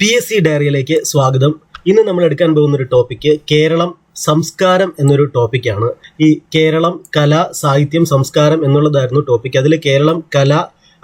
P S C ഡയറിയിലേക്ക് സ്വാഗതം. ഇന്ന് നമ്മൾ എടുക്കാൻ പോകുന്ന ഒരു ടോപ്പിക്ക് കേരളം സംസ്കാരം എന്നൊരു ടോപ്പിക്കാണ് ഈ കേരളം കല സാഹിത്യം സംസ്കാരം എന്നുള്ളതായിരുന്നു ടോപ്പിക് അതിൽ കേരളം കല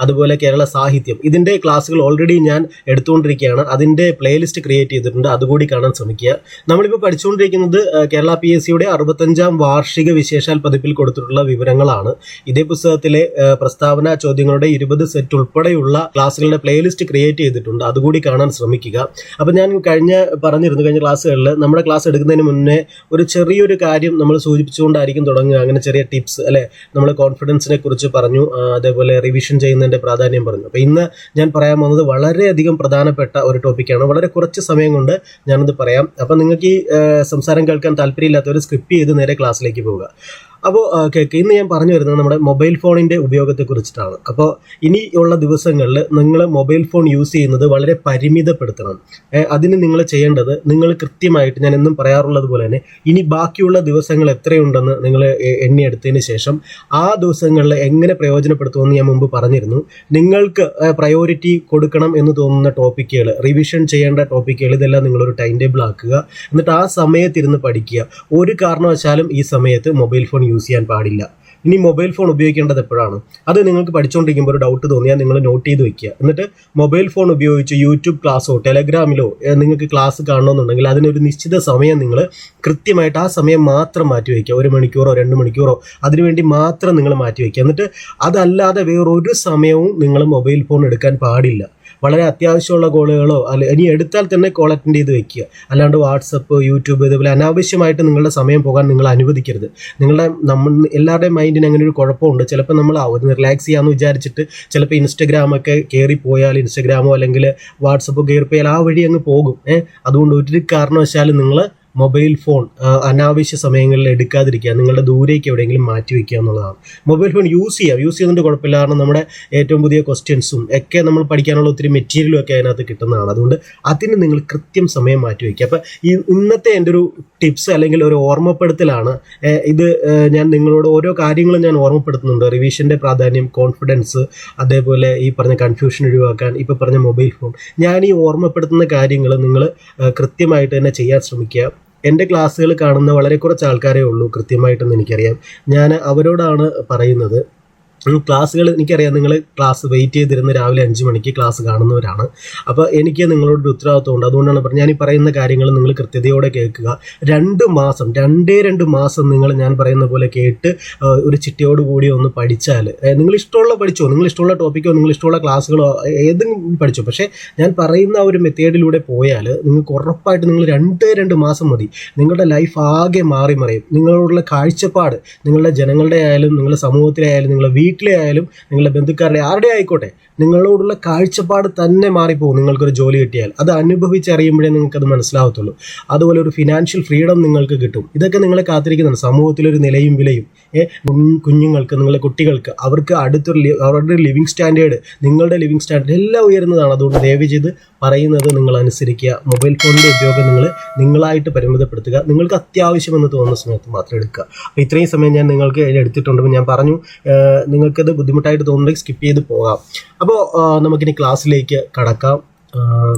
അതുപോലെ കേരള സാഹിത്യം. ഇതിന്റെ ക്ലാസ്സുകൾ ഓൾറെഡി ഞാൻ എടുത്തുകൊണ്ടിരിക്കുകയാണ്. അതിന്റെ പ്ലേലിസ്റ്റ് ക്രിയേറ്റ് ചെയ്തിട്ടുണ്ട്. അതുകൂടി കാണാൻ ശ്രമിക്കുക. നമ്മളിപ്പോൾ പഠിച്ചുകൊണ്ടിരിക്കുന്നത് കേരള പി എസ് സിയുടെ അറുപത്തഞ്ചാം വാർഷിക വിശേഷാൽ പതിപ്പിൽ കൊടുത്തിട്ടുള്ള വിവരങ്ങളാണ്. ഇതേ പുസ്തകത്തിലെ പ്രസ്താവന ചോദ്യങ്ങളുടെ ഇരുപത് സെറ്റ് ഉൾപ്പെടെയുള്ള ക്ലാസ്സുകളുടെ പ്ലേലിസ്റ്റ് ക്രിയേറ്റ് ചെയ്തിട്ടുണ്ട്. അതുകൂടി കാണാൻ ശ്രമിക്കുക. അപ്പോൾ ഞാൻ കഴിഞ്ഞ പറഞ്ഞിരുന്നു കഴിഞ്ഞ ക്ലാസ്സുകളിൽ നമ്മുടെ ക്ലാസ് എടുക്കുന്നതിന് മുന്നേ ഒരു ചെറിയൊരു കാര്യം നമ്മൾ സൂചിപ്പിച്ചുകൊണ്ടായിരിക്കും തുടങ്ങുക. അങ്ങനെ ചെറിയ ടിപ്സ് അല്ലെ? നമ്മൾ കോൺഫിഡൻസിനെ കുറിച്ച് പറഞ്ഞു അതേപോലെ റിവിഷൻ ചെയ്യുന്നതിന്റെ പ്രാധാന്യം പറഞ്ഞു. അപ്പോൾ ഇന്ന് ഞാൻ പറയാൻ പോകുന്നത് വളരെയധികം പ്രധാനപ്പെട്ട ഒരു ടോപ്പിക്കാണ് വളരെ കുറച്ച് സമയം കൊണ്ട് ഞാനത് പറയാം. അപ്പോൾ നിങ്ങൾക്ക് ഈ സംസാരം കേൾക്കാൻ താല്പര്യമില്ലാത്തവർ സ്ക്രിപ്റ്റ് ചെയ്ത് നേരെ ക്ലാസ്സിലേക്ക് പോവുക. അപ്പോൾ കേക്ക് ഇന്ന് ഞാൻ പറഞ്ഞു വരുന്നത് നമ്മുടെ മൊബൈൽ ഫോണിന്റെ ഉപയോഗത്തെ കുറിച്ചിട്ടാണ് അപ്പോൾ ഇനിയുള്ള ദിവസങ്ങളിൽ നിങ്ങൾ മൊബൈൽ ഫോൺ യൂസ് ചെയ്യുന്നത് വളരെ പരിമിതപ്പെടുത്തണം. അതിന് നിങ്ങൾ ചെയ്യേണ്ടത് നിങ്ങൾ കൃത്യമായിട്ട് ഞാൻ എന്നും പറയാറുള്ളത് പോലെ തന്നെ ഇനി ബാക്കിയുള്ള ദിവസങ്ങൾ എത്രയുണ്ടെന്ന് നിങ്ങൾ എണ്ണി എണ്ണിയെടുത്തതിന് ശേഷം ആ ദിവസങ്ങളിൽ എങ്ങനെ പ്രയോജനപ്പെടുത്തുമെന്ന് ഞാൻ മുമ്പ് പറഞ്ഞിരുന്നു. നിങ്ങൾക്ക് പ്രയോറിറ്റി കൊടുക്കണം എന്ന് തോന്നുന്ന ടോപ്പിക്കുകൾ റിവിഷൻ ചെയ്യേണ്ട ടോപ്പിക്കുകൾ ഇതെല്ലാം നിങ്ങളൊരു ടൈം ടേബിൾ ആക്കുക. എന്നിട്ട് ആ സമയത്തിരുന്ന് പഠിക്കുക. ഒരു കാരണവശാലും ഈ സമയത്ത് മൊബൈൽ ഫോൺ യൂസ് ചെയ്യാൻ പാടില്ല. ഇനി മൊബൈൽ ഫോൺ ഉപയോഗിക്കേണ്ടത് എപ്പോഴാണ്? അത് നിങ്ങൾക്ക് പഠിച്ചുകൊണ്ടിരിക്കുമ്പോൾ ഒരു ഡൗട്ട് തോന്നിയാൽ നിങ്ങൾ നോട്ട് ചെയ്ത് വെക്കുക. എന്നിട്ട് മൊബൈൽ ഫോൺ ഉപയോഗിച്ച് യൂട്യൂബ് ക്ലാസ്സോ ടെലഗ്രാമിലോ നിങ്ങൾക്ക് ക്ലാസ് കാണണമെന്നുണ്ടെങ്കിൽ അതിനൊരു നിശ്ചിത സമയം നിങ്ങൾ കൃത്യമായിട്ട് ആ സമയം മാത്രം മാറ്റി വയ്ക്കുക ഒരു മണിക്കൂറോ രണ്ട് മണിക്കൂറോ അതിനുവേണ്ടി മാത്രം നിങ്ങൾ മാറ്റി വയ്ക്കുക എന്നിട്ട് അതല്ലാതെ വേറൊരു സമയവും നിങ്ങൾ മൊബൈൽ ഫോൺ എടുക്കാൻ പാടില്ല. വളരെ അത്യാവശ്യമുള്ള കോളുകളോ അല്ല ഇനി എടുത്താൽ തന്നെ കോൾ അറ്റൻഡ് ചെയ്ത് വെക്കുക. അല്ലാണ്ട് വാട്സപ്പ് യൂട്യൂബ് ഇതുപോലെ അനാവശ്യമായിട്ട് നിങ്ങളുടെ സമയം പോകാൻ നിങ്ങൾ അനുവദിക്കരുത്. നിങ്ങളുടെ നമ്മൾ എല്ലാവരുടെയും മൈൻഡിന് അങ്ങനെ ഒരു കുഴപ്പമുണ്ട്. ചിലപ്പോൾ നമ്മൾ ഒന്ന് റിലാക്സ് ചെയ്യാമെന്ന് വിചാരിച്ചിട്ട് ചിലപ്പോൾ ഇൻസ്റ്റഗ്രാമൊക്കെ കയറി പോയാൽ ഇൻസ്റ്റഗ്രാമോ അല്ലെങ്കിൽ വാട്സപ്പോ കയറി പോയാൽ ആ വഴി അങ്ങ് പോകും. ഏഹ് അതുകൊണ്ട് ഒരു കാരണവശാലും നിങ്ങൾ മൊബൈൽ ഫോൺ അനാവശ്യ സമയങ്ങളിൽ എടുക്കാതിരിക്കുക നിങ്ങളുടെ ദൂരേക്ക് എവിടെയെങ്കിലും മാറ്റി വയ്ക്കുക എന്നുള്ളതാണ്. മൊബൈൽ ഫോൺ യൂസ് ചെയ്യാം. യൂസ് ചെയ്യുന്നതിന്റെ കുഴപ്പമില്ല. കാരണം നമ്മുടെ ഏറ്റവും പുതിയ ക്വസ്റ്റ്യൻസും ഒക്കെ നമ്മൾ പഠിക്കാനുള്ള ഒത്തിരി മെറ്റീരിയലും ഒക്കെ അതിനകത്ത് കിട്ടുന്നതാണ്. അതുകൊണ്ട് അതിന് നിങ്ങൾ കൃത്യം സമയം മാറ്റി വയ്ക്കുക അപ്പം ഈ ഇന്നത്തെ എന്റെ ഒരു ടിപ്സ് അല്ലെങ്കിൽ ഒരു ഓർമ്മപ്പെടുത്തലാണ് ഇത് ഞാൻ നിങ്ങളോട് ഓരോ കാര്യങ്ങളും ഞാൻ ഓർമ്മപ്പെടുത്തുന്നുണ്ട്. റിവിഷന്റെ പ്രാധാന്യം കോൺഫിഡൻസ് അതേപോലെ ഈ പറഞ്ഞ കൺഫ്യൂഷൻ ഒഴിവാക്കാൻ ഇപ്പോൾ പറഞ്ഞ മൊബൈൽ ഫോൺ. ഞാൻ ഈ ഓർമ്മപ്പെടുത്തുന്ന കാര്യങ്ങൾ നിങ്ങൾ കൃത്യമായിട്ട് തന്നെ ചെയ്യാൻ ശ്രമിക്കുക. എന്റെ ക്ലാസ്സുകൾ കാണുന്ന വളരെ കുറച്ച് ആൾക്കാരേ ഉള്ളൂ കൃത്യമായിട്ടെന്ന് എനിക്കറിയാം. ഞാൻ അവരോടാണ് പറയുന്നത്. ക്ലാസ്സുകൾ എനിക്കറിയാം. നിങ്ങൾ ക്ലാസ് വെയിറ്റ് ചെയ്തിരുന്ന രാവിലെ അഞ്ച് മണിക്ക് ക്ലാസ് കാണുന്നവരാണ്. അപ്പോൾ എനിക്ക് നിങ്ങളോടൊരു ഉത്തരവാദിത്വമുണ്ട്. അതുകൊണ്ടാണ് പറഞ്ഞത്. ഞാൻ ഈ പറയുന്ന കാര്യങ്ങൾ നിങ്ങൾ കൃത്യതയോടെ കേൾക്കുക. രണ്ട് മാസം രണ്ടേ രണ്ട് മാസം നിങ്ങൾ ഞാൻ പറയുന്ന പോലെ കേട്ട് ഒരു ചിട്ടയോട് കൂടി ഒന്ന് പഠിച്ചാൽ നിങ്ങൾ ഇഷ്ടമുള്ള പഠിച്ചോ? നിങ്ങൾ ഇഷ്ടമുള്ള ടോപ്പിക്കോ നിങ്ങൾ ഇഷ്ടമുള്ള ക്ലാസ്സുകളോ ഏതും പഠിച്ചോ? പക്ഷേ ഞാൻ പറയുന്ന ആ ഒരു മെത്തേഡിലൂടെ പോയാൽ നിങ്ങൾക്ക് ഉറപ്പായിട്ട് നിങ്ങൾ രണ്ടേ രണ്ട് മാസം മതി. നിങ്ങളുടെ ലൈഫ് ആകെ മാറി മറിയും നിങ്ങളോടുള്ള കാഴ്ചപ്പാട് നിങ്ങളുടെ ജനങ്ങളുടെ ആയാലും നിങ്ങളുടെ സമൂഹത്തിലായാലും നിങ്ങളുടെ വീട്ടിലെ ആയാലും നിങ്ങളുടെ ബന്ധുക്കാരുടെ ആരുടെ ആയിക്കോട്ടെ നിങ്ങളോടുള്ള കാഴ്ചപ്പാട് തന്നെ മാറിപ്പോകും നിങ്ങൾക്കൊരു ജോലി കിട്ടിയാൽ. അത് അനുഭവിച്ചറിയുമ്പോഴേ നിങ്ങൾക്കത് മനസ്സിലാവത്തുള്ളൂ. അതുപോലെ ഒരു ഫിനാൻഷ്യൽ ഫ്രീഡം നിങ്ങൾക്ക് കിട്ടും. ഇതൊക്കെ നിങ്ങളെ കാത്തിരിക്കുന്നതാണ് സമൂഹത്തിലൊരു നിലയും വിലയും. കുഞ്ഞുങ്ങൾക്ക് നിങ്ങളുടെ കുട്ടികൾക്ക് അവർക്ക് അടുത്തൊരു അവരുടെ ലിവിങ് സ്റ്റാൻഡേർഡ് നിങ്ങളുടെ ലിവിങ് സ്റ്റാൻഡേർഡ് എല്ലാം ഉയരുന്നതാണ്. അതുകൊണ്ട് ദയവ് ചെയ്ത് പറയുന്നത് നിങ്ങൾ അനുസരിക്കുക. മൊബൈൽ ഫോണിന്റെ ഉപയോഗം നിങ്ങൾ നിങ്ങളായിട്ട് പരിമിതപ്പെടുത്തുക. നിങ്ങൾക്ക് അത്യാവശ്യമെന്ന് തോന്നുന്ന സമയത്ത് മാത്രം എടുക്കുക. അപ്പോൾ ഇത്രയും സമയം ഞാൻ നിങ്ങൾക്ക് അതിൽ എടുത്തിട്ടുണ്ടെന്ന് ഞാൻ പറഞ്ഞു നിങ്ങൾക്കത് ബുദ്ധിമുട്ടായിട്ട് തോന്നുന്നുണ്ടെങ്കിൽ സ്കിപ്പ് ചെയ്ത് പോകാം. അപ്പോൾ നമുക്കിനി ക്ലാസ്സിലേക്ക് കടക്കാം.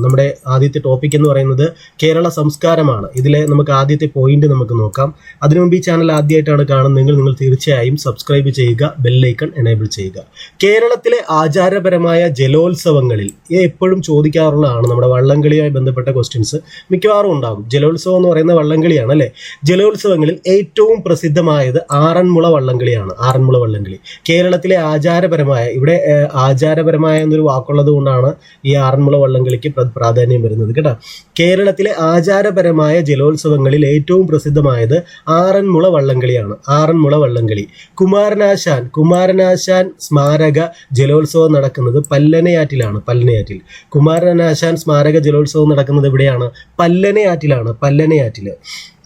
നമ്മുടെ ആദ്യത്തെ ടോപ്പിക് എന്ന് പറയുന്നത് കേരള സംസ്കാരമാണ്. ഇതിലെ നമുക്ക് ആദ്യത്തെ പോയിന്റ് നമുക്ക് നോക്കാം. അതിനു മുമ്പ് ഈ ചാനൽ ആദ്യമായിട്ടാണ് കാണുന്നതെങ്കിൽ നിങ്ങൾ തീർച്ചയായും സബ്സ്ക്രൈബ് ചെയ്യുക ബെല്ലൈക്കൺ എനേബിൾ ചെയ്യുക. കേരളത്തിലെ ആചാരപരമായ ജലോത്സവങ്ങളിൽ എപ്പോഴും ചോദിക്കാറുള്ളതാണ് നമ്മുടെ വള്ളംകളിയുമായി ബന്ധപ്പെട്ട ക്വസ്റ്റ്യൻസ് മിക്കവാറും ഉണ്ടാകും. ജലോത്സവം എന്ന് പറയുന്ന വള്ളംകളിയാണ് അല്ലേ? ജലോത്സവങ്ങളിൽ ഏറ്റവും പ്രസിദ്ധമായത് ആറന്മുള വള്ളംകളിയാണ് ആറന്മുള വള്ളംകളി. കേരളത്തിലെ ആചാരപരമായ ഇവിടെ ആചാരപരമായ എന്നൊരു വാക്കുള്ളത് കൊണ്ടാണ് ഈ ആറന്മുള വള്ളംകളിക്ക് പ്ര- പ്രാധാന്യം വരുന്നത്. കേട്ടോ. കേരളത്തിലെ ആചാരപരമായ ജലോത്സവങ്ങളിൽ ഏറ്റവും പ്രസിദ്ധമായത് ആറന്മുള വള്ളംകളിയാണ്. ആറന്മുള വള്ളംകളി. കുമാരനാശാൻ കുമാരനാശാൻ സ്മാരക ജലോത്സവം നടക്കുന്നത് പല്ലനയാറ്റിലാണ് പല്ലനയാറ്റിൽ. കുമാരനാശാൻ സ്മാരക ജലോത്സവം നടക്കുന്നത് എവിടെയാണ്? പല്ലനയാറ്റിലാണ് പല്ലനയാറ്റിൽ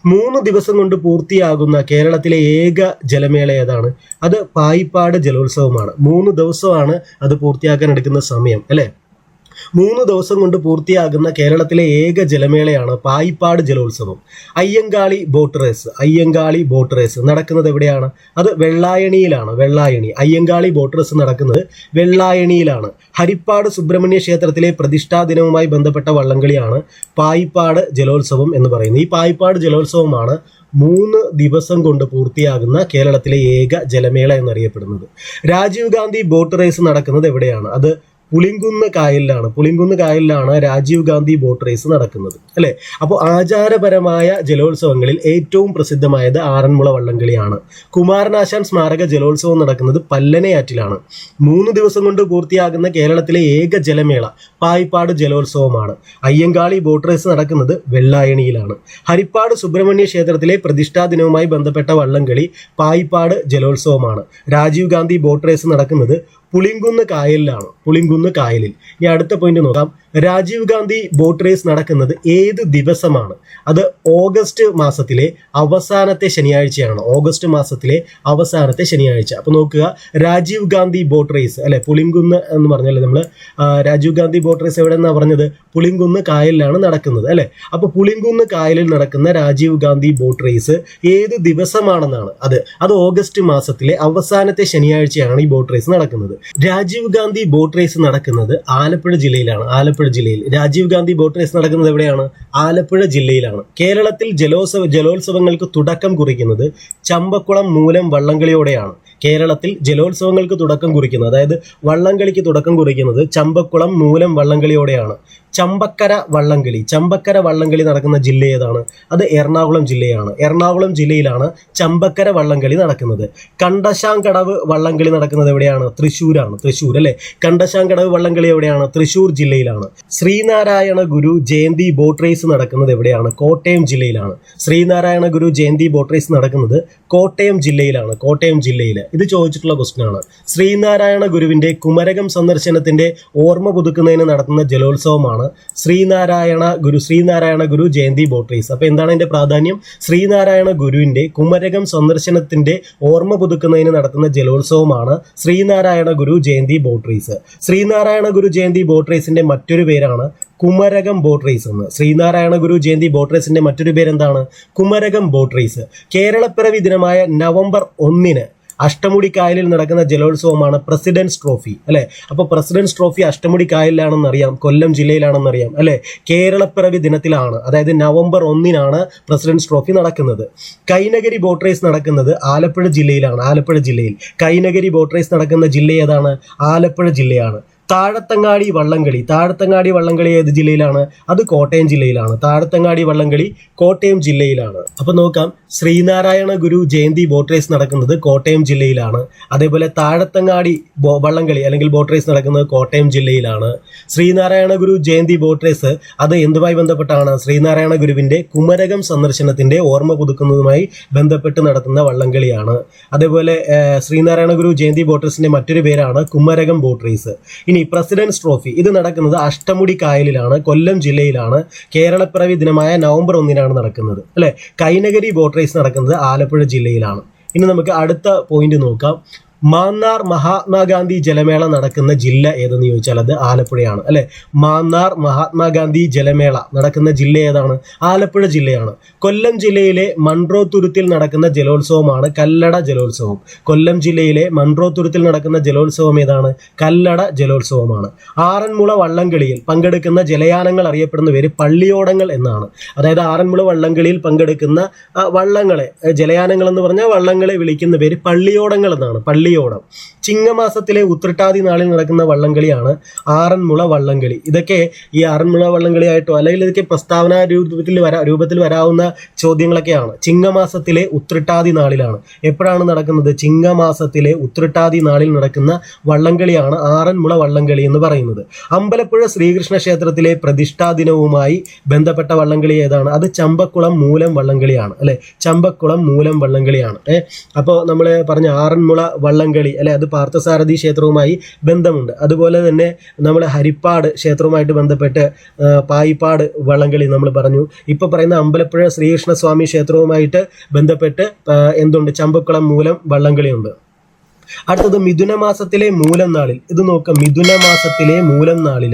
മൂന്ന് ദിവസം കൊണ്ട് പൂർത്തിയാകുന്ന കേരളത്തിലെ ഏക ജലമേള ഏതാണ്? അത് പായിപ്പാട് ജലോത്സവമാണ്. മൂന്ന് ദിവസമാണ് അത് പൂർത്തിയാക്കാൻ എടുക്കുന്ന സമയം അല്ലേ? മൂന്ന് ദിവസം കൊണ്ട് പൂർത്തിയാകുന്ന കേരളത്തിലെ ഏക ജലമേളയാണ് പായിപ്പാട് ജലോത്സവം. Ayyankali boat race. Ayyankali boat race നടക്കുന്നത് എവിടെയാണ്? അത് വെള്ളായണിയിലാണ്. വെള്ളായണി. അയ്യങ്കാളി ബോട്ട് റേസ് നടക്കുന്നത് വെള്ളായണിയിലാണ്. ഹരിപ്പാട് സുബ്രഹ്മണ്യ ക്ഷേത്രത്തിലെ പ്രതിഷ്ഠാ ദിനവുമായി ബന്ധപ്പെട്ട വള്ളംകളിയാണ് പായിപ്പാട് ജലോത്സവം എന്ന് പറയുന്നത്. ഈ പായിപ്പാട് ജലോത്സവമാണ് മൂന്ന് ദിവസം കൊണ്ട് പൂർത്തിയാകുന്ന കേരളത്തിലെ ഏക ജലമേള എന്നറിയപ്പെടുന്നത്. രാജീവ് ഗാന്ധി ബോട്ട് റേസ് നടക്കുന്നത് എവിടെയാണ്? അത് പുളിങ്കുന്ന് കായലിലാണ്. പുളിങ്കുന്ന് കായലിലാണ് രാജീവ് ഗാന്ധി ബോട്ട് റേസ് നടക്കുന്നത്. അല്ലെ? അപ്പോൾ ആചാരപരമായ ജലോത്സവങ്ങളിൽ ഏറ്റവും പ്രസിദ്ധമായത് ആറന്മുള വള്ളംകളിയാണ്. കുമാരനാശാൻ സ്മാരക ജലോത്സവം നടക്കുന്നത് പല്ലനയാറ്റിലാണ്. മൂന്ന് ദിവസം കൊണ്ട് പൂർത്തിയാകുന്ന കേരളത്തിലെ ഏക ജലമേള പായിപ്പാട് ജലോത്സവമാണ്. അയ്യങ്കാളി ബോട്ട് റേസ് നടക്കുന്നത് വെള്ളായണിയിലാണ്. ഹരിപ്പാട് സുബ്രഹ്മണ്യ ക്ഷേത്രത്തിലെ പ്രതിഷ്ഠാ ദിനവുമായി ബന്ധപ്പെട്ട വള്ളംകളി പായിപ്പാട് ജലോത്സവമാണ്. രാജീവ് ഗാന്ധി ബോട്ട് റേസ് നടക്കുന്നത് പുളിങ്കുന്ന് കായലിലാണ് പുളിങ്കുന്ന് കായലിൽ. ഇനി അടുത്ത പോയിന്റ് നോക്കാം. രാജീവ് ഗാന്ധി ബോട്ട് റേസ് നടക്കുന്നത് ഏത് ദിവസമാണ്? അത് ഓഗസ്റ്റ് മാസത്തിലെ അവസാനത്തെ ശനിയാഴ്ചയാണ് ഓഗസ്റ്റ് മാസത്തിലെ അവസാനത്തെ ശനിയാഴ്ച. അപ്പോൾ നോക്കുക രാജീവ് ഗാന്ധി ബോട്ട് റേസ് അല്ലെ പുളിങ്കുന്ന് എന്ന് പറഞ്ഞല്ലേ നമ്മൾ രാജീവ് ഗാന്ധി ബോട്ട് റേസ് എവിടെ എന്നാ പറഞ്ഞത്? പുളിങ്കുന്ന് കായലിലാണ് നടക്കുന്നത് അല്ലെ? അപ്പോൾ പുളിങ്കുന്ന് കായലിൽ നടക്കുന്ന രാജീവ് ഗാന്ധി ബോട്ട് റേസ് ഏത് ദിവസമാണെന്നാണ്? അത് അത് ഓഗസ്റ്റ് മാസത്തിലെ അവസാനത്തെ ശനിയാഴ്ചയാണ് ഈ ബോട്ട് റേസ് നടക്കുന്നത്. രാജീവ് ഗാന്ധി ബോട്ട് റേസ് നടക്കുന്നത് ആലപ്പുഴ ജില്ലയിലാണ്. ആലപ്പുഴ ജില്ലയിൽ. രാജീവ് ഗാന്ധി ബോട്ട് റേസ് നടക്കുന്നത് എവിടെയാണ്? ആലപ്പുഴ ജില്ലയിലാണ്. കേരളത്തിൽ ജലോത്സവ ജലോത്സവങ്ങൾക്ക് തുടക്കം കുറിക്കുന്നത് ചമ്പക്കുളം മൂലം വള്ളംകളിയോടെയാണ്. കേരളത്തിൽ ജലോത്സവങ്ങൾക്ക് തുടക്കം കുറിക്കുന്നത് അതായത് വള്ളംകളിക്ക് തുടക്കം കുറിക്കുന്നത് ചമ്പക്കുളം മൂലം വള്ളംകളിയോടെയാണ്. ചമ്പക്കര വള്ളംകളി. ചമ്പക്കര വള്ളംകളി നടക്കുന്ന ജില്ല ഏതാണ്? അത് എറണാകുളം ജില്ലയാണ്. എറണാകുളം ജില്ലയിലാണ് ചമ്പക്കര വള്ളംകളി നടക്കുന്നത്. കണ്ടശാങ്കടവ് വള്ളംകളി നടക്കുന്നത് എവിടെയാണ്? തൃശ്ശൂരാണ്. തൃശ്ശൂർ അല്ലെ? കണ്ടശാങ്കടവ് വള്ളംകളി എവിടെയാണ്? തൃശ്ശൂർ ജില്ലയിലാണ്. ശ്രീനാരായണ ഗുരു ജയന്തി ബോട്ട് റേസ് നടക്കുന്നത് എവിടെയാണ്? കോട്ടയം ജില്ലയിലാണ്. ശ്രീനാരായണ ഗുരു ജയന്തി ബോട്ട് റേസ് നടക്കുന്നത് കോട്ടയം ജില്ലയിലാണ്. കോട്ടയം ജില്ലയിൽ ഇത് ചോദിച്ചിട്ടുള്ള ക്വസ്റ്റ്യൻ ആണ്. ശ്രീനാരായണ ഗുരുവിന്റെ കുമരകം സന്ദർശനത്തിന്റെ ഓർമ്മ പുതുക്കുന്നതിന് നടത്തുന്ന ജലോത്സവമാണ് ശ്രീനാരായണ ഗുരു ശ്രീനാരായണ ഗുരു ജയന്തി ബോട്ടറീസ് അപ്പോൾ അപ്പൊ എന്താണ് ഇതിന്റെ പ്രാധാന്യം? ശ്രീനാരായണ ഗുരുവിന്റെ കുമരകം സന്ദർശനത്തിന്റെ ഓർമ്മ പുതുക്കുന്നതിന് നടത്തുന്ന ജലോത്സവമാണ് ശ്രീനാരായണ ഗുരു ജയന്തി ബോട്ടറീസ് ശ്രീനാരായണ ഗുരു ജയന്തി ബോട്ട്റീസിന്റെ മറ്റൊരു പേരാണ് കുമരകം ബോട്ട് റേസ് എന്ന്. ശ്രീനാരായണ ഗുരു ജയന്തി ബോട്ട് റേസിന്റെ മറ്റൊരു പേരെന്താണ്? കുമരകം ബോട്ട് റേസ് കേരളപ്പിറവി ദിനമായ നവംബർ ഒന്നിന് അഷ്ടമുടി കായലിൽ നടക്കുന്ന ജലോത്സവമാണ് പ്രസിഡൻസ് ട്രോഫി അല്ലേ? അപ്പോൾ പ്രസിഡൻസ് ട്രോഫി അഷ്ടമുടി കായലിലാണെന്നറിയാം കൊല്ലം ജില്ലയിലാണെന്നറിയാം അല്ലെ? കേരളപ്പിറവി ദിനത്തിലാണ് അതായത് നവംബർ ഒന്നിനാണ് പ്രസിഡൻസ് ട്രോഫി നടക്കുന്നത്. കൈനഗരി ബോട്ട് റേസ് നടക്കുന്നത് ആലപ്പുഴ ജില്ലയിലാണ് ആലപ്പുഴ ജില്ലയിൽ. കൈനഗരി ബോട്ട് റേസ് നടക്കുന്ന ജില്ല ഏതാണ്? ആലപ്പുഴ ജില്ലയാണ്. താഴത്തങ്ങാടി വള്ളംകളി. താഴത്തങ്ങാടി വള്ളംകളി ഏത് ജില്ലയിലാണ്? അത് കോട്ടയം ജില്ലയിലാണ്. താഴത്തങ്ങാടി വള്ളംകളി കോട്ടയം ജില്ലയിലാണ്. അപ്പൊ നോക്കാം. ശ്രീനാരായണ ഗുരു ജയന്തി ബോട്ട് റേസ് നടക്കുന്നത് കോട്ടയം ജില്ലയിലാണ്. അതേപോലെ താഴത്തങ്ങാടി വള്ളംകളി അല്ലെങ്കിൽ ബോട്ട് റേസ് നടക്കുന്നത് കോട്ടയം ജില്ലയിലാണ്. ശ്രീനാരായണ ഗുരു ജയന്തി ബോട്ട് റേസ് അത് എന്തുമായി ബന്ധപ്പെട്ടാണ്? ശ്രീനാരായണ ഗുരുവിന്റെ കുമരകം സന്ദർശനത്തിന്റെ ഓർമ്മ പുതുക്കുന്നതുമായി ബന്ധപ്പെട്ട് നടത്തുന്ന വള്ളംകളിയാണ്. അതേപോലെ ശ്രീനാരായണ ഗുരു ജയന്തി ബോട്ട് റേസിന്റെ മറ്റൊരു പേരാണ് കുമരകം ബോട്ട് റേസ്. ഇനി പ്രസിഡന്റ്സ് ട്രോഫി. ഇത് നടക്കുന്നത് അഷ്ടമുടി കായലിലാണ് കൊല്ലം ജില്ലയിലാണ്. കേരളപ്പിറവി ദിനമായ നവംബർ ഒന്നിനാണ് നടക്കുന്നത് അല്ലെ? കൈനഗരി ബോട്ട് റേസ് നടക്കുന്നത് ആലപ്പുഴ ജില്ലയിലാണ്. ഇനി നമുക്ക് അടുത്ത പോയിന്റ് നോക്കാം. മാന്നാർ മഹാത്മാഗാന്ധി ജലമേള നടക്കുന്ന ജില്ല ഏതെന്ന് ചോദിച്ചാൽ അത് ആലപ്പുഴയാണ് അല്ലെ? മാന്നാർ മഹാത്മാഗാന്ധി ജലമേള നടക്കുന്ന ജില്ല ഏതാണ്? ആലപ്പുഴ ജില്ലയാണ്. കൊല്ലം ജില്ലയിലെ മൺട്രോ തുരുത്തിൽ നടക്കുന്ന ജലോത്സവമാണ് കല്ലട ജലോത്സവം. കൊല്ലം ജില്ലയിലെ മൺട്രോ തുരുത്തിൽ നടക്കുന്ന ജലോത്സവം ഏതാണ്? കല്ലട ജലോത്സവമാണ്. ആറന്മുള വള്ളംകളിയിൽ പങ്കെടുക്കുന്ന ജലയാനങ്ങൾ അറിയപ്പെടുന്ന പേര് പള്ളിയോടങ്ങൾ എന്നാണ്. അതായത് ആറന്മുള വള്ളംകളിയിൽ പങ്കെടുക്കുന്ന വള്ളങ്ങളെ ജലയാനങ്ങൾ എന്ന് പറഞ്ഞാൽ വള്ളങ്ങളെ വിളിക്കുന്ന പേര് പള്ളിയോടങ്ങൾ എന്നാണ്. പള്ളിയോടം ചിങ്ങമാസത്തിലെ ഉത്രട്ടാതി നാളിൽ നടക്കുന്ന വള്ളംകളിയാണ് ആറന്മുള വള്ളംകളി. ഇതൊക്കെ ഈ ആറന്മുള വള്ളംകളിയായിട്ടോ അല്ലെങ്കിൽ ഇതൊക്കെ പ്രസ്താവന രൂപത്തിൽ വരാ രൂപത്തിൽ വരാവുന്ന ചോദ്യങ്ങളൊക്കെയാണ്. ചിങ്ങമാസത്തിലെ ഉത്രട്ടാതി നാളിലാണ്. എപ്പോഴാണ് നടക്കുന്നത്? ചിങ്ങമാസത്തിലെ ഉത്രട്ടാതി നാളിൽ നടക്കുന്ന വള്ളംകളിയാണ് ആറന്മുള വള്ളംകളി എന്ന് പറയുന്നത്. അമ്പലപ്പുഴ ശ്രീകൃഷ്ണ ക്ഷേത്രത്തിലെ പ്രതിഷ്ഠാ ദിനവുമായി ബന്ധപ്പെട്ട വള്ളംകളി ഏതാണ്? അത് ചമ്പക്കുളം മൂലം വള്ളംകളിയാണ്. അല്ലെ? ചമ്പക്കുളം മൂലം വള്ളംകളിയാണ്. ഏഹ് അപ്പോൾ നമ്മൾ പറഞ്ഞ ആറന്മുള വള്ളംകളി അല്ലെ അത് പാർത്ഥസാരഥി ക്ഷേത്രവുമായി ബന്ധമുണ്ട്. അതുപോലെ തന്നെ നമ്മൾ ഹരിപ്പാട് ക്ഷേത്രവുമായിട്ട് ബന്ധപ്പെട്ട് പായിപ്പാട് വള്ളംകളി നമ്മൾ പറഞ്ഞു. ഇപ്പൊ പറയുന്ന അമ്പലപ്പുഴ ശ്രീകൃഷ്ണ സ്വാമി ക്ഷേത്രവുമായിട്ട് ബന്ധപ്പെട്ട് എന്തുണ്ട്? ചമ്പക്കുളം മൂലം വള്ളംകളിയുണ്ട്. അടുത്തത് മിഥുന മാസത്തിലെ മൂലം നാളിൽ ഇത് നോക്കാം മിഥുന മാസത്തിലെ മൂലം നാളിൽ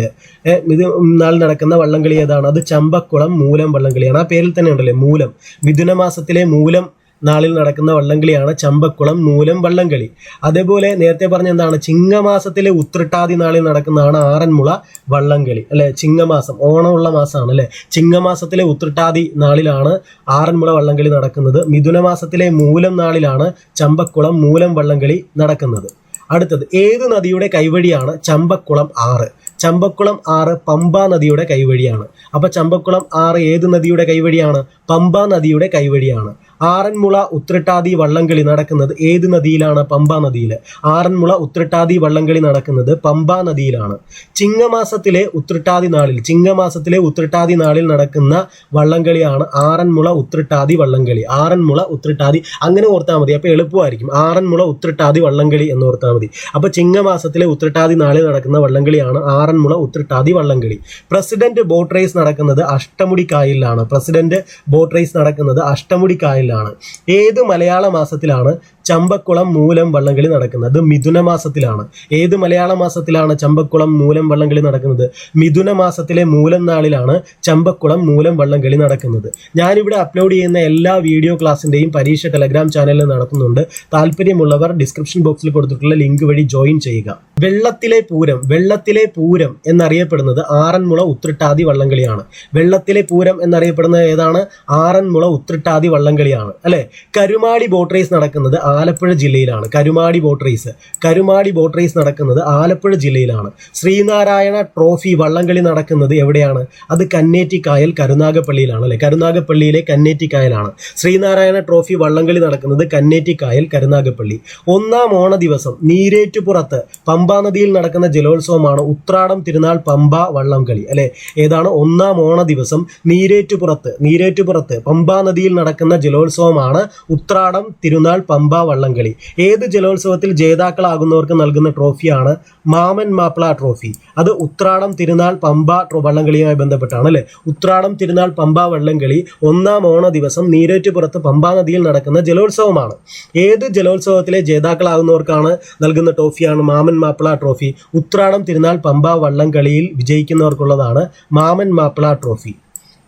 മിഥു നാളിൽ നടക്കുന്ന വള്ളംകളി ഏതാണ്? അത് ചമ്പക്കുളം മൂലം വള്ളംകളിയാണ്. ആ പേരിൽ തന്നെ ഉണ്ടല്ലേ മൂലം. മിഥുന മാസത്തിലെ മൂലം നാളിൽ നടക്കുന്ന വള്ളംകളിയാണ് ചമ്പക്കുളം മൂലം വള്ളംകളി. അതേപോലെ നേരത്തെ പറഞ്ഞ എന്താണ്? ചിങ്ങമാസത്തിലെ ഉത്രട്ടാതി നാളിൽ നടക്കുന്നതാണ് ആറന്മുള വള്ളംകളി അല്ലെ? ചിങ്ങമാസം ഓണമുള്ള മാസമാണ് അല്ലെ? ചിങ്ങമാസത്തിലെ ഉത്രട്ടാതി നാളിലാണ് ആറന്മുള വള്ളംകളി നടക്കുന്നത്. മിഥുനമാസത്തിലെ മൂലം നാളിലാണ് ചമ്പക്കുളം മൂലം വള്ളംകളി നടക്കുന്നത്. അടുത്തത് ഏത് നദിയുടെ കൈവഴിയാണ് ചമ്പക്കുളം ആറ്? ചമ്പക്കുളം ആറ് പമ്പ നദിയുടെ കൈവഴിയാണ്. അപ്പൊ ചമ്പക്കുളം ആറ് ഏത് നദിയുടെ കൈവഴിയാണ്? പമ്പ നദിയുടെ കൈവഴിയാണ്. ആറന്മുള ഉത്രട്ടാതി വള്ളംകളി നടക്കുന്നത് ഏത് നദിയിലാണ്? പമ്പ നദിയിൽ ആറന്മുള ഉത്രട്ടാതി വള്ളംകളി നടക്കുന്നത് പമ്പ നദിയിലാണ്. ചിങ്ങമാസത്തിലെ ഉത്രട്ടാതി നാളിൽ ചിങ്ങമാസത്തിലെ ഉത്രട്ടാതി നാളിൽ നടക്കുന്ന വള്ളംകളിയാണ് ആറന്മുള ഉത്രട്ടാതി വള്ളംകളി. ആറന്മുള ഉത്രട്ടാതി അങ്ങനെ ഓർത്താൽ മതി. അപ്പൊ എളുപ്പമായിരിക്കും. ആറന്മുള ഉത്രട്ടാതി വള്ളംകളി എന്ന് ഓർത്താൽ മതി. അപ്പൊ ചിങ്ങമാസത്തിലെ ഉത്രട്ടാതി നാളിൽ നടക്കുന്ന വള്ളംകളിയാണ് ആറന്മുള ഉത്രട്ടാതി വള്ളംകളി. പ്രസിഡന്റ് ബോട്ട് റേസ് നടക്കുന്നത് അഷ്ടമുടി കായലിലാണ് പ്രസിഡന്റ് ബോട്ട് റേസ് നടക്കുന്നത് അഷ്ടമുടി കായലിലാണ് ഏത് മലയാള മാസത്തിലാണ് ചമ്പക്കുളം മൂലം വള്ളംകളി നടക്കുന്നത് മിഥുന മാസത്തിലാണ്. ഏത് മലയാള മാസത്തിലാണ് ചമ്പക്കുളം മൂലം വള്ളംകളി നടക്കുന്നത്? മിഥുന മാസത്തിലെ മൂലം നാളിലാണ് ചമ്പക്കുളം മൂലം വള്ളംകളി നടക്കുന്നത്. ഞാനിവിടെ അപ്ലോഡ് ചെയ്യുന്ന എല്ലാ വീഡിയോ ക്ലാസ്സിന്റെയും പരീക്ഷ ടെലഗ്രാം ചാനലിൽ നടത്തുന്നുണ്ട്. താല്പര്യമുള്ളവർ ഡിസ്ക്രിപ്ഷൻ ബോക്സിൽ കൊടുത്തിട്ടുള്ള ലിങ്ക് വഴി ജോയിൻ ചെയ്യുക. വെള്ളത്തിലെ പൂരം വെള്ളത്തിലെ പൂരം എന്നറിയപ്പെടുന്നത് ആറന്മുള ഉത്രട്ടാതി വള്ളംകളിയാണ്. വെള്ളത്തിലെ പൂരം എന്നറിയപ്പെടുന്നത് ഏതാണ്? ആറന്മുള ഉത്രട്ടാതി വള്ളംകളിയാണ്. അല്ലെ? കരുമാടി ബോട്ട് റേസ് നടക്കുന്നത് ആലപ്പുഴ ജില്ലയിലാണ്. Karumadi boat race. Karumadi boat race നടക്കുന്നത് ആലപ്പുഴ ജില്ലയിലാണ്. ശ്രീനാരായണ ട്രോഫി വള്ളംകളി നടക്കുന്നത് എവിടെയാണ്? അത് കന്നേറ്റിക്കായൽ കരുനാഗപ്പള്ളിയിലാണ് അല്ലെ? കരുനാഗപ്പള്ളിയിലെ കന്നേറ്റിക്കായലാണ്. ശ്രീനാരായണ ട്രോഫി വള്ളംകളി നടക്കുന്നത് കന്നേറ്റിക്കായൽ കരുനാഗപ്പള്ളി. ഒന്നാം ഓണ ദിവസം നീരേറ്റുപുറത്ത് പമ്പാ നദിയിൽ നടക്കുന്ന ജലോത്സവമാണ് ഉത്രാടം തിരുനാൾ പമ്പ വള്ളംകളി അല്ലെ? ഏതാണ്? ഒന്നാം ഓണ ദിവസം നീരേറ്റുപുറത്ത് നീരേറ്റുപുറത്ത് പമ്പാ നദിയിൽ നടക്കുന്ന ജലോത്സവമാണ് ഉത്രാടം തിരുനാൾ പമ്പ വള്ളംകളി. ഏത് ജലോത്സവത്തിൽ ജേതാക്കളാകുന്നവർക്ക് നൽകുന്ന ട്രോഫിയാണ് മാമൻ മാപ്പിള ട്രോഫി. അത് ഉത്രാടം തിരുനാൾ പമ്പ വള്ളംകളിയുമായി ബന്ധപ്പെട്ടാണ് അല്ലെ? ഉത്രാടം തിരുനാൾ പമ്പ വള്ളംകളി ഒന്നാം ഓണ ദിവസം നീരേറ്റുപുറത്ത് പമ്പാ നദിയിൽ നടക്കുന്ന ജലോത്സവമാണ്. ഏത് ജലോത്സവത്തിലെ ജേതാക്കളാകുന്നവർക്കാണ് നൽകുന്ന ട്രോഫിയാണ് മാമൻ മാപ്പിള ട്രോഫി? ഉത്രാടം തിരുനാൾ പമ്പ വള്ളംകളിയിൽ വിജയിക്കുന്നവർക്കുള്ളതാണ് മാമൻ മാപ്പിള ട്രോഫി.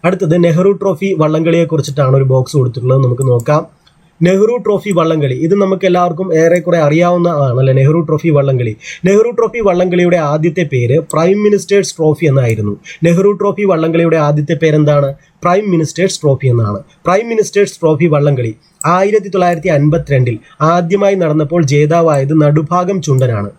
അടുത്തത് നെഹ്റു ട്രോഫി വള്ളംകളിയെ കുറിച്ചിട്ടാണ് ഒരു ബോക്സ് കൊടുത്തിട്ടുള്ളത്. നമുക്ക് നോക്കാം. നെഹ്റു ട്രോഫി വള്ളംകളി. ഇത് നമുക്ക് എല്ലാവർക്കും ഏറെക്കുറെ അറിയാവുന്നതാണ് അല്ലെ നെഹ്റു ട്രോഫി വള്ളംകളി. നെഹ്റു ട്രോഫി വള്ളംകളിയുടെ ആദ്യത്തെ പേര് പ്രൈം മിനിസ്റ്റേഴ്സ് ട്രോഫി എന്നായിരുന്നു. നെഹ്റു ട്രോഫി വള്ളംകളിയുടെ ആദ്യത്തെ പേരെന്താണ്? പ്രൈം മിനിസ്റ്റേഴ്സ് ട്രോഫി എന്നാണ്. പ്രൈം മിനിസ്റ്റേഴ്സ് ട്രോഫി വള്ളംകളി ആയിരത്തി തൊള്ളായിരത്തി അൻപത്തിരണ്ടിൽ ആദ്യമായി നടന്നപ്പോൾ ജേതാവായത് നടുഭാഗം ചുണ്ടനാണ്.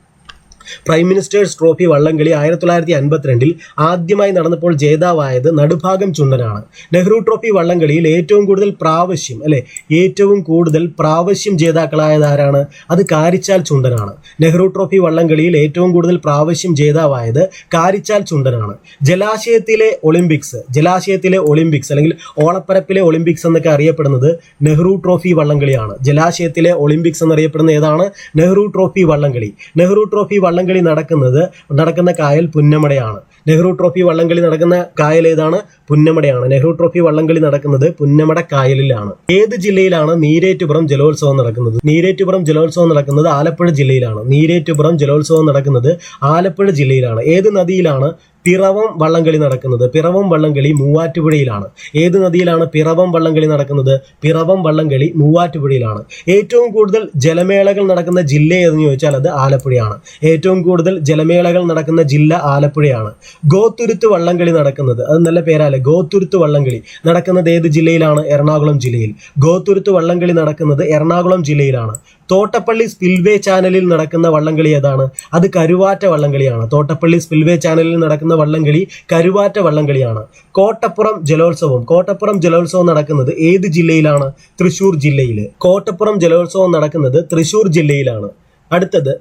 പ്രൈം മിനിസ്റ്റേഴ്സ് ട്രോഫി വള്ളംകളി ആയിരത്തി തൊള്ളായിരത്തി അൻപത്തിരണ്ടിൽ ആദ്യമായി നടന്നപ്പോൾ ജേതാവായത് നടുഭാഗം ചുണ്ടനാണ്. നെഹ്റു ട്രോഫി വള്ളംകളിയിൽ ഏറ്റവും കൂടുതൽ പ്രാവശ്യം അല്ലെ? ഏറ്റവും കൂടുതൽ പ്രാവശ്യം ജേതാക്കളായത് ആരാണ്? അത് കാരിച്ചാൽ ചുണ്ടനാണ്. നെഹ്റു ട്രോഫി വള്ളംകളിയിൽ ഏറ്റവും കൂടുതൽ പ്രാവശ്യം ജേതാവായത് കാരിച്ചാൽ ചുണ്ടനാണ്. ജലാശയത്തിലെ ഒളിമ്പിക്സ് ജലാശയത്തിലെ ഒളിമ്പിക്സ് അല്ലെങ്കിൽ ഓളപ്പരപ്പിലെ ഒളിമ്പിക്സ് എന്നൊക്കെ അറിയപ്പെടുന്നത് നെഹ്റു ട്രോഫി വള്ളംകളിയാണ്. ജലാശയത്തിലെ ഒളിമ്പിക്സ് എന്നറിയപ്പെടുന്ന ഏതാണ്? നെഹ്റു ട്രോഫി വള്ളംകളി. നെഹ്റു ട്രോഫി വള്ളംകളി നടക്കുന്നത് നടക്കുന്ന കായൽ പുന്നമടയാണ്. നെഹ്റു ട്രോഫി വള്ളംകളി നടക്കുന്ന കായൽ ഏതാണ്? പുന്നമടയാണ്. നെഹ്റു ട്രോഫി വള്ളംകളി നടക്കുന്നത് പുന്നമട കായലിലാണ്. ഏത് ജില്ലയിലാണ് നീരേറ്റുപുറം ജലോത്സവം നടക്കുന്നത്? നീരേറ്റുപുറം ജലോത്സവം നടക്കുന്നത് ആലപ്പുഴ ജില്ലയിലാണ്. നീരേറ്റുപുറം ജലോത്സവം നടക്കുന്നത് ആലപ്പുഴ ജില്ലയിലാണ്. ഏത് നദിയിലാണ് പിറവം വള്ളംകളി നടക്കുന്നത്. പിറവം വള്ളംകളി മൂവാറ്റുപുഴയിലാണ്. ഏത് നദിയിലാണ് പിറവം വള്ളംകളി നടക്കുന്നത്? പിറവം വള്ളംകളി മൂവാറ്റുപുഴയിലാണ്. ഏറ്റവും കൂടുതൽ ജലമേളകൾ നടക്കുന്ന ജില്ല ഏതെന്ന് ചോദിച്ചാൽ അത് ആലപ്പുഴയാണ്. ഏറ്റവും കൂടുതൽ ജലമേളകൾ നടക്കുന്ന ജില്ല ആലപ്പുഴയാണ്. ഗോത്തുരുത്ത് വള്ളംകളി നടക്കുന്നത്. അത് നല്ല പേരല്ലേ? ഗോത്തുരുത്ത് വള്ളംകളി നടക്കുന്നത് ഏത് ജില്ലയിലാണ്? എറണാകുളം ജില്ലയിൽ. ഗോത്തുരുത്ത് വള്ളംകളി നടക്കുന്നത് എറണാകുളം ജില്ലയിലാണ്. തോട്ടപ്പള്ളി സ്പിൽവേ ചാനലിൽ നടക്കുന്ന വള്ളംകളി ഏതാണ്? അത് കരുവാറ്റ വള്ളംകളിയാണ്. തോട്ടപ്പള്ളി സ്പിൽവേ ചാനലിൽ നടക്കുന്ന വള്ളംകളി കരുവാറ്റ വള്ളംകളിയാണ്. കോട്ടപ്പുറം ജലോത്സവം. കോട്ടപ്പുറം ജലോത്സവം നടക്കുന്നത് ഏത് ജില്ലയിലാണ്? തൃശൂർ ജില്ലയിൽ കോട്ടപ്പുറം ജലോത്സവം നടക്കുന്നത് തൃശൂർ ജില്ലയിലാണ്. അടുത്തത്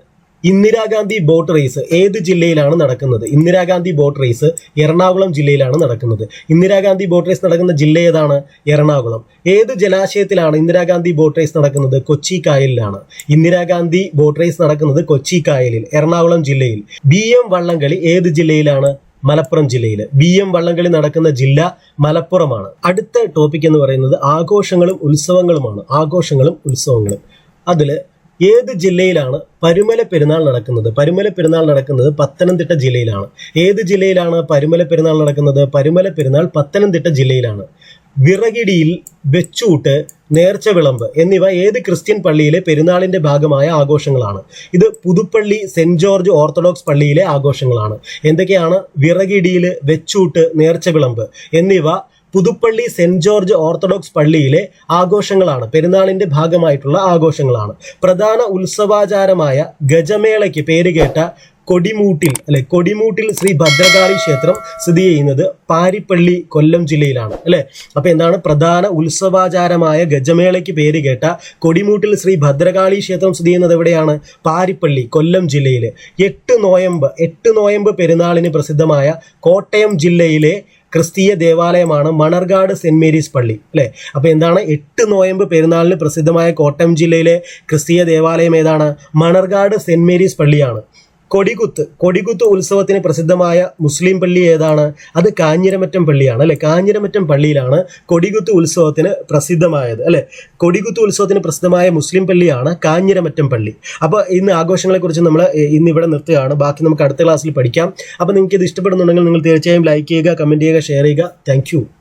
ഇന്ദിരാഗാന്ധി ബോട്ട് റേസ് ഏത് ജില്ലയിലാണ് നടക്കുന്നത്? ഇന്ദിരാഗാന്ധി ബോട്ട് റേസ് എറണാകുളം ജില്ലയിലാണ് നടക്കുന്നത്. ഇന്ദിരാഗാന്ധി ബോട്ട് റേസ് നടക്കുന്ന ജില്ല ഏതാണ്? എറണാകുളം. ഏത് ജലാശയത്തിലാണ് ഇന്ദിരാഗാന്ധി ബോട്ട് റേസ് നടക്കുന്നത്? കൊച്ചി കായലിലാണ്. ഇന്ദിരാഗാന്ധി ബോട്ട് റേസ് നടക്കുന്നത് കൊച്ചി കായലിൽ എറണാകുളം ജില്ലയിൽ. ബി എം വള്ളംകളി ഏത് ജില്ലയിലാണ്? മലപ്പുറം ജില്ലയിൽ. ബി എം വള്ളംകളി നടക്കുന്ന ജില്ല മലപ്പുറമാണ്. അടുത്ത ടോപ്പിക് എന്ന് പറയുന്നത് ആഘോഷങ്ങളും ഉത്സവങ്ങളുമാണ്. ആഘോഷങ്ങളും ഉത്സവങ്ങളും. അതിൽ ഏത് ജില്ലയിലാണ് പരുമല പെരുന്നാൾ നടക്കുന്നത്? പരുമല പെരുന്നാൾ നടക്കുന്നത് പത്തനംതിട്ട ജില്ലയിലാണ്. ഏത് ജില്ലയിലാണ് പരുമല പെരുന്നാൾ നടക്കുന്നത്? പരുമല പെരുന്നാൾ പത്തനംതിട്ട ജില്ലയിലാണ്. വിറകിടിയിൽ വെച്ചൂട്ട് നേർച്ച വിളമ്പ് എന്നിവ ഏത് ക്രിസ്ത്യൻ പള്ളിയിലെ പെരുന്നാളിന്റെ ഭാഗമായ ആഘോഷങ്ങളാണ്? ഇത് പുതുപ്പള്ളി സെന്റ് ജോർജ് ഓർത്തഡോക്സ് പള്ളിയിലെ ആഘോഷങ്ങളാണ്. എന്തൊക്കെയാണ്? വിറകിടിയിൽ വെച്ചൂട്ട് നേർച്ച വിളമ്പ് എന്നിവ പുതുപ്പള്ളി സെന്റ് ജോർജ് ഓർത്തഡോക്സ് പള്ളിയിലെ ആഘോഷങ്ങളാണ്. പെരുന്നാളിന്റെ ഭാഗമായിട്ടുള്ള ആഘോഷങ്ങളാണ്. പ്രധാന ഉത്സവാചാരമായ ഗജമേളയ്ക്ക് പേരുകേട്ട കൊടിമൂട്ടിൽ അല്ലെ കൊടിമൂട്ടിൽ ശ്രീ ഭദ്രകാളി ക്ഷേത്രം സ്ഥിതി ചെയ്യുന്നത് പാരിപ്പള്ളി കൊല്ലം ജില്ലയിലാണ് അല്ലെ? അപ്പൊ എന്താണ് പ്രധാന ഉത്സവാചാരമായ ഗജമേളയ്ക്ക് പേര് കേട്ട കൊടിമൂട്ടിൽ ശ്രീ ഭദ്രകാളി ക്ഷേത്രം സ്ഥിതി ചെയ്യുന്നത് എവിടെയാണ്? പാരിപ്പള്ളി കൊല്ലം ജില്ലയിൽ എട്ട് നോയമ്പ് എട്ട് നോയമ്പ് പെരുന്നാളിന് പ്രസിദ്ധമായ കോട്ടയം ജില്ലയിലെ ക്രിസ്തീയ ദേവാലയമാണ് മണർകാട് സെന്റ് മേരീസ് പള്ളി അല്ലെ? അപ്പോൾ എന്താണ്? എട്ട് നോയമ്പ് പെരുന്നാളിന് പ്രസിദ്ധമായ കോട്ടയം ജില്ലയിലെ ക്രിസ്തീയ ദേവാലയം ഏതാണ്? മണർകാട് സെന്റ് മേരീസ് പള്ളിയാണ്. കൊടികുത്ത്. കൊടികുത്ത് ഉത്സവത്തിന് പ്രസിദ്ധമായ മുസ്ലിം പള്ളി ഏതാണ്? അത് കാഞ്ഞിരമറ്റം പള്ളിയാണ് അല്ലെ? കാഞ്ഞിരമറ്റം പള്ളിയിലാണ് കൊടികുത്ത് ഉത്സവത്തിന് പ്രസിദ്ധമായത് അല്ലെ? കൊടികുത്ത് ഉത്സവത്തിന് പ്രസിദ്ധമായ മുസ്ലിം പള്ളിയാണ് കാഞ്ഞിരമറ്റം പള്ളി. അപ്പോൾ ഇന്ന് ആഘോഷങ്ങളെ കുറിച്ച് നമ്മൾ ഇന്ന് ഇവിടെ നിർത്തുകയാണ്. ബാക്കി നമുക്ക് അടുത്ത ക്ലാസ്സിൽ പഠിക്കാം. അപ്പോൾ നിങ്ങൾക്ക് ഇത് ഇഷ്ടപ്പെടുന്നുണ്ടെങ്കിൽ നിങ്ങൾ തീർച്ചയായും ലൈക്ക് ചെയ്യുക കമന്റ് ചെയ്യുക ഷെയർ ചെയ്യുക. താങ്ക്